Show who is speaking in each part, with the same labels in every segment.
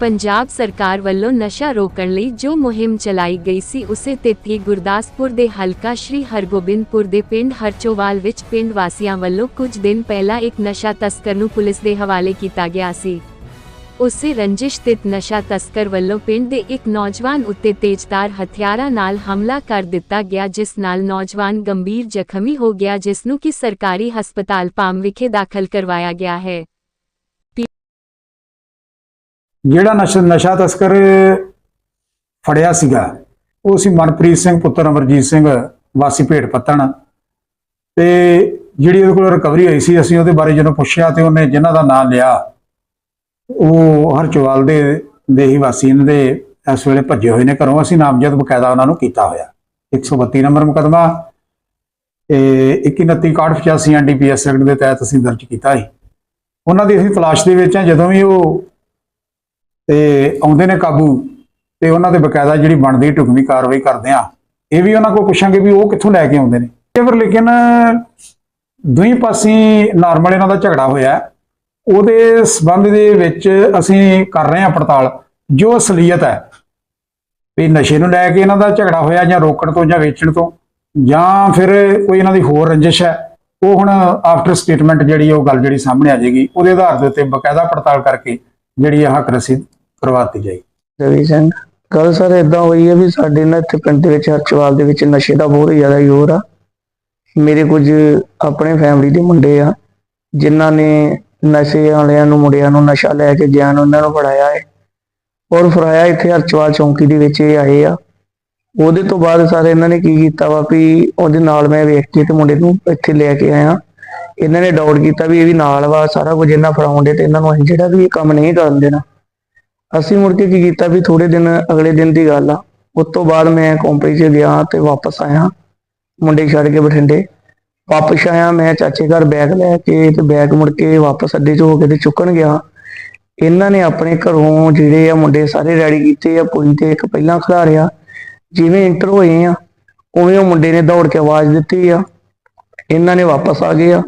Speaker 1: ਪੰਜਾਬ ਸਰਕਾਰ ਵੱਲੋਂ ਨਸ਼ਾ ਰੋਕਣ ਲਈ ਜੋ ਮੁਹਿੰਮ ਚਲਾਈ ਗਈ ਸੀ, ਉਸੇ ਤਹਿਤ ਗੁਰਦਾਸਪੁਰ ਦੇ ਹਲਕਾ ਸ਼੍ਰੀ ਹਰਗੋਬਿੰਦਪੁਰ ਦੇ ਪਿੰਡ ਹਰਚੋਵਾਲ ਵਿੱਚ ਪਿੰਡ ਵਾਸੀਆਂ ਵੱਲੋਂ ਕੁਝ ਦਿਨ ਪਹਿਲਾਂ ਇੱਕ ਨਸ਼ਾ ਤਸਕਰ ਨੂੰ ਪੁਲਿਸ ਦੇ ਹਵਾਲੇ ਕੀਤਾ ਗਿਆ ਸੀ। ਉਸੇ ਰੰਜਿਸ਼ ਤਿਤ ਨਸ਼ਾ ਤਸਕਰ ਵੱਲੋਂ ਪਿੰਡ ਦੇ ਇੱਕ ਨੌਜਵਾਨ ਉੱਤੇ ਤੇਜ਼ਧਾਰ ਹਥਿਆਰਾਂ ਨਾਲ ਹਮਲਾ ਕਰ ਦਿੱਤਾ ਗਿਆ, ਜਿਸ ਨਾਲ ਨੌਜਵਾਨ ਗੰਭੀਰ ਜ਼ਖਮੀ ਹੋ ਗਿਆ, ਜਿਸ ਨੂੰ ਕਿ ਸਰਕਾਰੀ ਹਸਪਤਾਲ ਪਾਮ ਵਿਖੇ ਦਾਖਲ ਕਰਵਾਇਆ ਗਿਆ ਹੈ।
Speaker 2: ਜਿਹੜਾ ਨਸ਼ਾ ਨਸ਼ਾ ਤਸਕਰ ਫੜਿਆ ਸੀਗਾ, ਉਹ ਸੀ ਮਨਪ੍ਰੀਤ ਸਿੰਘ, ਪੁੱਤਰ ਅਮਰਜੀਤ ਸਿੰਘ, ਵਾਸੀ ਭੇਟ ਪੱਤਣ। ਤੇ ਜਿਹੜੀ ਉਹਦੇ ਕੋਲ ਰਿਕਵਰੀ ਹੋਈ ਸੀ, ਅਸੀਂ ਉਹਦੇ ਬਾਰੇ ਜਦੋਂ ਪੁੱਛਿਆ ਤੇ ਉਹਨੇ ਜਿਨ੍ਹਾਂ ਦਾ ਨਾਮ ਲਿਆ, ਉਹ ਹਰਚਵਾਲ ਦੇ ਦੇ ਹੀ ਵਾਸੀ ਨੇ ਦੇ ਇਸ ਵੇਲੇ ਭੱਜੇ ਹੋਏ ਨੇ ਘਰੋਂ। ਅਸੀਂ ਨਾਮਜ਼ਦ ਬਕਾਇਦਾ ਉਹਨਾਂ ਨੂੰ ਕੀਤਾ ਹੋਇਆ। 132 ਨੰਬਰ ਮੁਕਦਮਾ ਇਹ 2169 ਐਨਡੀਪੀਐਸ ਐਕਟ ਦੇ ਤਹਿਤ ਅਸੀਂ ਦਰਜ ਕੀਤਾ ਸੀ। ਉਹਨਾਂ ਦੀ ਅਸੀਂ ਤਲਾਸ਼ ਦੇ ਵਿੱਚ ਆ ਜਦੋਂ ਵੀ ਉਹ ਤੇ ਆਉਂਦੇ ਨੇ ਕਾਬੂ ਤੇ ਉਹਨਾਂ ਦੇ ਬਕਾਇਦਾ ਜਿਹੜੀ ਬਣਦੀ ਢੁਕਵੀਂ ਕਾਰਵਾਈ ਕਰਦੇ ਆ ਇਹ ਵੀ ਉਹਨਾਂ ਕੋਲ ਪੁੱਛਾਂਗੇ ਵੀ ਉਹ ਕਿੱਥੋਂ ਲੈ ਕੇ ਆਉਂਦੇ ਨੇ। ਤੇ ਫਿਰ ਲੇਕਿਨ ਦੋਹੀਂ ਪਾਸੇ ਨਾਰਮਲ ਇਹਨਾਂ ਦਾ ਝਗੜਾ ਹੋਇਆ ਉਹਦੇ ਸਬੰਧ ਦੇ ਵਿੱਚ ਅਸੀਂ ਕਰ ਰਹੇ ਹਾਂ ਪੜਤਾਲ। ਜੋ ਅਸਲੀਅਤ ਹੈ, ਵੀ ਨਸ਼ੇ ਨੂੰ ਲੈ ਕੇ ਇਹਨਾਂ ਦਾ ਝਗੜਾ ਹੋਇਆ ਜਾਂ ਰੋਕਣ ਤੋਂ ਜਾਂ ਵੇਚਣ ਤੋਂ ਜਾਂ ਫਿਰ ਕੋਈ ਇਹਨਾਂ ਦੀ ਹੋਰ ਰੰਜਿਸ਼ ਹੈ, ਉਹ ਹੁਣ ਆਫਟਰ ਸਟੇਟਮੈਂਟ ਜਿਹੜੀ ਉਹ ਗੱਲ ਜਿਹੜੀ ਸਾਹਮਣੇ ਆ ਜਾਏਗੀ। ਉਹਦੇ ਆਧਾਰ ਦੇ ਉੱਤੇ ਬਕਾਇਦਾ ਪੜਤਾਲ ਕਰਕੇ ਜਿਹੜੀ ਇਹ ਹੱਕ ਰਸੀਦ ਕਰਵਾਤੀ ਜਾਏਗੀ
Speaker 3: ਰਵੀ ਸਿੰਘ, ਗੱਲ ਸਰ ਇਦਾਂ ਹੋਈ ਹੈ ਵੀ ਸਾਡੇ ਨਾ ਇੱਥੇ ਪਿੰਡ ਦੇ ਵਿੱਚ ਹਰਚਵਾਲ ਦੇ ਵਿੱਚ ਨਸ਼ੇ ਦਾ ਬਹੁਤ ਜ਼ਿਆਦਾ ਜ਼ੋਰ ਆ। ਮੇਰੇ ਕੁਝ ਆਪਣੇ ਫੈਮਿਲੀ ਦੇ ਮੁੰਡੇ ਆ, ਜਿਨ੍ਹਾਂ ਨੇ ਨਸ਼ੇ ਵਾਲਿਆਂ ਨੂੰ, ਮੁੰਡਿਆਂ ਨੂੰ ਨਸ਼ਾ ਲੈ ਕੇ ਗਿਆਨ ਉਹਨਾਂ ਨੂੰ ਫੜਾਇਆ ਹੈ। ਔਰ ਫੜਾਇਆ ਇੱਥੇ ਹਰਚਵਾਲ ਚੌਂਕੀ ਦੇ ਵਿੱਚ ਇਹ ਆਏ ਆ। ਉਹਦੇ ਤੋਂ ਬਾਅਦ ਸਾਰੇ ਇਹਨਾਂ ਨੇ ਕੀ ਕੀਤਾ ਵਾ ਵੀ ਉਹਦੇ ਨਾਲ ਮੈਂ ਵੇਖ ਕੇ ਤੇ ਮੁੰਡੇ ਨੂੰ ਇੱਥੇ ਲੈ ਕੇ ਆਇਆ। ਇਹਨਾਂ ਨੇ ਡਾਊਟ ਕੀਤਾ ਵੀ ਇਹ ਵੀ ਨਾਲ ਵਾ, ਸਾਰਾ ਕੁਝ ਇਹਨਾਂ ਫੜਾਉਂਦੇ ਤੇ ਇਹਨਾਂ ਨੂੰ ਅਸੀਂ ਜਿਹੜਾ ਵੀ ਇਹ ਕੰਮ ਨਹੀਂ ਕਰਨ ਦੇਣਾ। ਅਸੀਂ ਮੁੜ ਕੇ ਕੀ ਕੀਤਾ ਵੀ ਥੋੜੇ ਦਿਨ ਅਗਲੇ ਦਿਨ ਦੀ ਗੱਲ ਆ। ਉਸ ਤੋਂ ਬਾਅਦ ਮੈਂ ਕੰਪਨੀ 'ਚ ਗਿਆ ਤੇ ਵਾਪਸ ਆਇਆ, ਮੁੰਡੇ ਛੱਡ ਕੇ ਬਠਿੰਡੇ। ਵਾਪਸ ਆਇਆ, ਮੈਂ ਚਾਚੇ ਘਰ ਬੈਗ ਲੈ ਕੇ ਤੇ ਬੈਗ ਮੁੜ ਕੇ ਵਾਪਸ ਅੱਡੇ 'ਚ ਹੋ ਕੇ ਤੇ ਚੁੱਕਣ ਗਿਆ। ਇਹਨਾਂ ਨੇ ਆਪਣੇ ਘਰੋਂ ਜਿਹੜੇ ਆ ਮੁੰਡੇ ਸਾਰੇ ਰੈਡੀ ਕੀਤੇ ਆ ਪੁਲੀ ਤੇ ਇੱਕ ਪਹਿਲਾਂ ਖਿਲਾਰਿਆ ਜਿਵੇਂ ਇੰਟਰ ਹੋਏ ਆ, ਉਵੇਂ ਉਹ ਮੁੰਡੇ ਨੇ ਦੌੜ ਕੇ ਆਵਾਜ਼ ਦਿੱਤੀ ਆ। ਇਹਨਾਂ ਨੇ ਵਾਪਸ ਆ ਗਏ ਆ।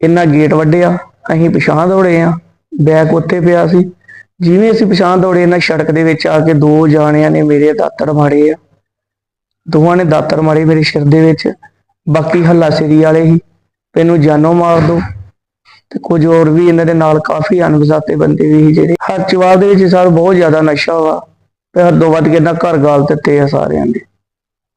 Speaker 3: ਇਹਨਾਂ ਗੇਟ ਵੱਢਿਆ, ਅਸੀਂ ਪਿਛਾਂ ਦੌੜੇ ਆ। ਬੈਗ ਉੱਥੇ ਪਿਆ ਸੀ। ਜਿਵੇਂ ਅਸੀਂ ਪਛਾਣ ਦੌੜੇ, ਇਹਨਾਂ ਸੜਕ ਦੇ ਵਿੱਚ ਆ ਕੇ ਦੋ ਜਾਣਿਆਂ ਨੇ ਮੇਰੇ ਦਾਤਰ ਮਾਰੇ ਆ। ਦੋਵਾਂ ਨੇ ਦਾਤਰ ਮਾਰੇ ਮੇਰੇ ਸਿਰ ਦੇ ਵਿੱਚ। ਬਾਕੀ ਹੱਲਾ ਸਿਰੀ ਵਾਲੇ ਹੀ। ਤੈਨੂੰ ਜਾਨੋਂ ਮਾਰ ਦੋ। ਤੇ ਕੁਝ ਹੋਰ ਵੀ ਇਹਨਾਂ ਦੇ ਨਾਲ ਕਾਫੀ ਅਣਪਛਾਤੇ ਬੰਦੇ ਵੀ ਸੀ ਜਿਹੜੇ ਹਰਚਵਾਲ ਦੇ ਵਿੱਚ ਸਰ ਬਹੁਤ ਜ਼ਿਆਦਾ ਨਸ਼ਾ ਵਾ। ਤੇ ਹੱਦੋਂ ਵੱਧ ਕੇ ਨਾ ਘਰ ਗਾਲ ਦਿੱਤੇ ਆ ਸਾਰਿਆਂ ਦੇ।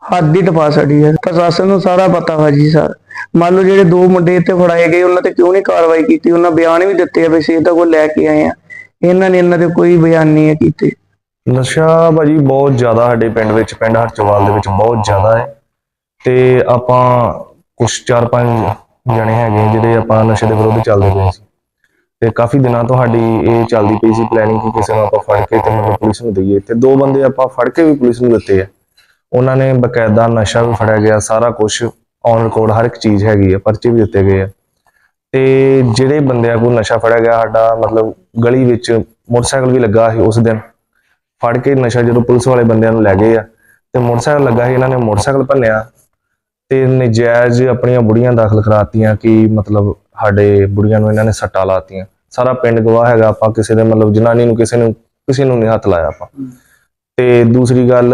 Speaker 3: ਹੱਦ ਹੀ ਟਪਾ ਛੱਡੀ ਹੈ ਪ੍ਰਸ਼ਾਸਨ ਨੂੰ ਸਾਰਾ ਪਤਾ ਵਾ ਜੀ ਸਰ। ਮੰਨ ਲਓ ਜਿਹੜੇ ਦੋ ਮੁੰਡੇ ਇੱਥੇ ਫੜਾਏ ਗਏ, ਉਹਨਾਂ ਤੇ ਕਿਉਂ ਨਹੀਂ ਕਾਰਵਾਈ ਕੀਤੀ? ਉਹਨਾਂ ਬਿਆਨ ਵੀ ਦਿੱਤੇ ਆ ਵੀ ਅਸੀਂ ਤਾਂ ਕੋਲ ਲੈ ਕੇ ਆਏ ਆ। ਇਹਨਾਂ ਨੇ ਇਹਨਾਂ ਦੇ ਕੋਈ ਬਿਆਨ ਨਹੀਂ ਕੀਤੇ।
Speaker 4: ਨਸ਼ਾ ਭਾਜੀ ਬਹੁਤ ਜ਼ਿਆਦਾ ਸਾਡੇ ਪਿੰਡ ਵਿੱਚ, ਪਿੰਡ ਹਰਚਵਾਲ ਦੇ ਵਿੱਚ ਬਹੁਤ ਜ਼ਿਆਦਾ ਹੈ। ਤੇ ਆਪਾਂ ਕੁਝ ਚਾਰ ਪੰਜ ਜਣੇ ਹੈਗੇ ਜਿਹੜੇ ਆਪਾਂ ਨਸ਼ੇ ਦੇ ਵਿਰੁੱਧ ਚੱਲਦੇ ਪਏ ਸੀ। ਤੇ ਕਾਫੀ ਦਿਨਾਂ ਤੋਂ ਸਾਡੀ ਇਹ ਚੱਲਦੀ ਪਈ ਸੀ ਪਲੈਨਿੰਗ ਕਿ ਕਿਸੇ ਨੂੰ ਆਪਾਂ ਫੜ ਕੇ ਤੇ ਮਤਲਬ ਪੁਲਿਸ ਨੂੰ ਦਈਏ। ਤੇ ਦੋ ਬੰਦੇ ਆਪਾਂ ਫੜ ਕੇ ਵੀ ਪੁਲਿਸ ਨੂੰ ਦਿੱਤੇ ਆ। ਉਹਨਾਂ ਨੇ ਬਕਾਇਦਾ ਨਸ਼ਾ ਵੀ ਫੜਿਆ ਗਿਆ, ਸਾਰਾ ਕੁਝ ਔਨ ਰਿਕਾਰਡ ਹਰ ਇੱਕ ਚੀਜ਼ ਹੈਗੀ ਆ, ਪਰਚੇ ਵੀ ਦਿੱਤੇ ਗਏ ਆ। ਤੇ ਜਿਹੜੇ ਬੰਦਿਆਂ ਕੋਲ ਨਸ਼ਾ ਫੜਿਆ ਗਿਆ, ਸਾਡਾ ਮਤਲਬ ਗਲੀ ਵਿੱਚ ਮੋਟਰਸਾਈਕਲ ਵੀ ਲੱਗਾ ਸੀ ਉਸ ਦਿਨ। ਫੜ ਕੇ ਨਸ਼ਾ ਜਦੋਂ ਪੁਲਿਸ ਵਾਲੇ ਬੰਦਿਆਂ ਨੂੰ ਲੈ ਗਏ ਆ, ਤੇ ਮੋਟਰਸਾਈਕਲ ਲੱਗਾ ਸੀ, ਇਹਨਾਂ ਨੇ ਮੋਟਰਸਾਈਕਲ ਭੰਨਿਆ ਤੇ ਨਜਾਇਜ਼ ਆਪਣੀਆਂ ਬੁੜੀਆਂ ਦਾਖਲ ਕਰਾਤੀਆਂ ਕਿ ਮਤਲਬ ਸਾਡੇ ਬੁੜੀਆਂ ਨੂੰ ਇਹਨਾਂ ਨੇ ਸੱਟਾਂ ਲਾਤੀਆਂ। ਸਾਰਾ ਪਿੰਡ ਗਵਾਹ ਹੈਗਾ ਆਪਾਂ, ਕਿਸੇ ਦੇ ਮਤਲਬ ਜਨਾਨੀ ਨੂੰ, ਕਿਸੇ ਨੂੰ ਕਿਸੇ ਨੂੰ ਨਹੀਂ ਹੱਥ ਲਾਇਆ ਆਪਾਂ। ਤੇ ਦੂਸਰੀ ਗੱਲ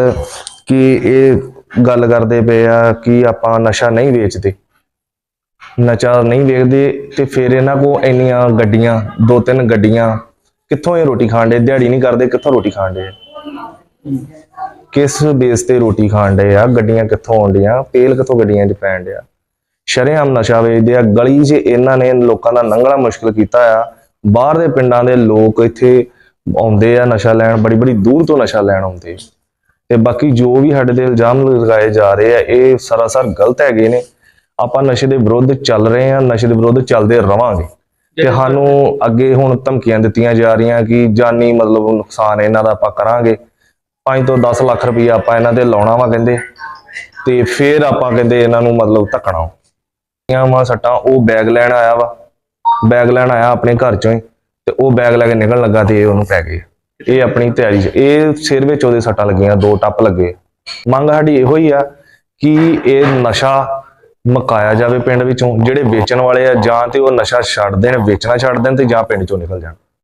Speaker 4: ਕਿ ਇਹ ਗੱਲ ਕਰਦੇ ਪਏ ਆ ਕਿ ਆਪਾਂ ਨਸ਼ਾ ਨਹੀਂ ਵੇਚਦੇ। ਨਸ਼ਾ ਨਹੀਂ ਵੇਖਦੇ ਤੇ ਫਿਰ ਇਹਨਾਂ ਕੋ ਇੰਨੀਆਂ ਗੱਡੀਆਂ, ਦੋ ਤਿੰਨ ਗੱਡੀਆਂ, ਕਿੱਥੋਂ ਇਹ ਰੋਟੀ ਖਾਣ ਦੇ ਦਿਹਾੜੀ ਨਹੀਂ ਕਰਦੇ, ਕਿੱਥੋਂ ਰੋਟੀ ਖਾਣ ਦੇ ਕਿਸ ਬੇਸ ਤੇ ਰੋਟੀ ਖਾਣ ਦੇ ਆ? ਗੱਡੀਆਂ ਕਿੱਥੋਂ ਆਉਂਦੀਆਂ ਤੇਲ ਕਿੱਥੋਂ ਗੱਡੀਆਂ 'ਚ ਪੈਣ ਡਿਆ? ਸ਼ਰੇਆਮ ਨਸ਼ਾ ਵੇਚਦੇ ਆ। ਗਲੀ 'ਚ ਇਹਨਾਂ ਨੇ ਲੋਕਾਂ ਦਾ ਲੰਘਣਾ ਮੁਸ਼ਕਲ ਕੀਤਾ ਆ। ਬਾਹਰ ਦੇ ਪਿੰਡਾਂ ਦੇ ਲੋਕ ਇੱਥੇ ਆਉਂਦੇ ਆ ਨਸ਼ਾ ਲੈਣ, ਬੜੀ ਬੜੀ ਦੂਰ ਤੋਂ ਨਸ਼ਾ ਲੈਣ ਆਉਂਦੇ। ਤੇ ਬਾਕੀ ਜੋ ਵੀ ਸਾਡੇ ਤੇ ਇਲਜ਼ਾਮ ਲਗਾਏ ਜਾ ਰਹੇ ਆ, ਇਹ ਸਰਾਸਰ ਗਲਤ ਹੈਗੇ ਨੇ। ਆਪਾਂ ਨਸ਼ੇ ਦੇ ਵਿਰੁੱਧ ਚੱਲ ਰਹੇ ਆ ਨਸ਼ੇ ਦੇ ਵਿਰੁੱਧ ਚੱਲਦੇ ਰਵਾਂਗੇ। ਤੇ ਸਾਨੂੰ ਅੱਗੇ ਹੁਣ ਧਮਕੀਆਂ ਦਿੱਤੀਆਂ ਜਾ ਰਹੀਆਂ ਕਿ ਜਾਨੀ ਮਤਲਬ ਨੁਕਸਾਨ ਇਹਨਾਂ ਦਾ ਆਪਾਂ ਕਰਾਂਗੇ। 5 ਤੋਂ 10 ਲੱਖ ਰੁਪਈਆ ਆਪਾਂ ਇਹਨਾਂ ਤੇ ਲਾਉਣਾ ਵਾ ਕਹਿੰਦੇ। ਤੇ ਫਿਰ ਆਪਾਂ ਕਹਿੰਦੇ ਇਹਨਾਂ ਨੂੰ ਮਤਲਬ ਧੱਕਣਾ ਆ ਮਾ ਸੱਟਾਂ ਉਹ ਬੈਗ ਲੈਣ ਆਇਆ ਵਾ। ਬੈਗ ਲੈਣ ਆਇਆ ਆਪਣੇ ਘਰ ਚੋਂ ਹੀ। ਤੇ ਉਹ ਬੈਗ ਲੈ ਕੇ ਨਿਕਲਣ ਲੱਗਾ ਤੇ ਇਹ ਉਹਨੂੰ ਪੈ ਗਏ। ਇਹ ਆਪਣੀ ਤਿਆਰੀ 'ਚ ਇਹ ਸਿਰ ਵਿੱਚ ਉਹਦੇ ਸੱਟਾਂ ਲੱਗੀਆਂ ਦੋ ਟੱਪ ਲੱਗੇ। ਮੰਗ ਸਾਡੀ ਇਹੋ ਹੀ ਆ ਕਿ ਇਹ ਨਸ਼ਾ ਮਕਾਇਆ ਜਾਵੇ ਪਿੰਡ ਵਿੱਚੋਂ, ਜਿਹੜੇ ਵੇਚਣ ਵਾਲੇ ਆ, ਜਾਂ ਤੇ ਉਹ ਨਸ਼ਾ ਛੱਡ ਦੇਣ ਵੇਚਣਾ ਛੱਡ ਦੇਣ ਤੇ ਜਾਂ ਪਿੰਡ ਚੋਂ ਨਿਕਲ ਜਾਣ।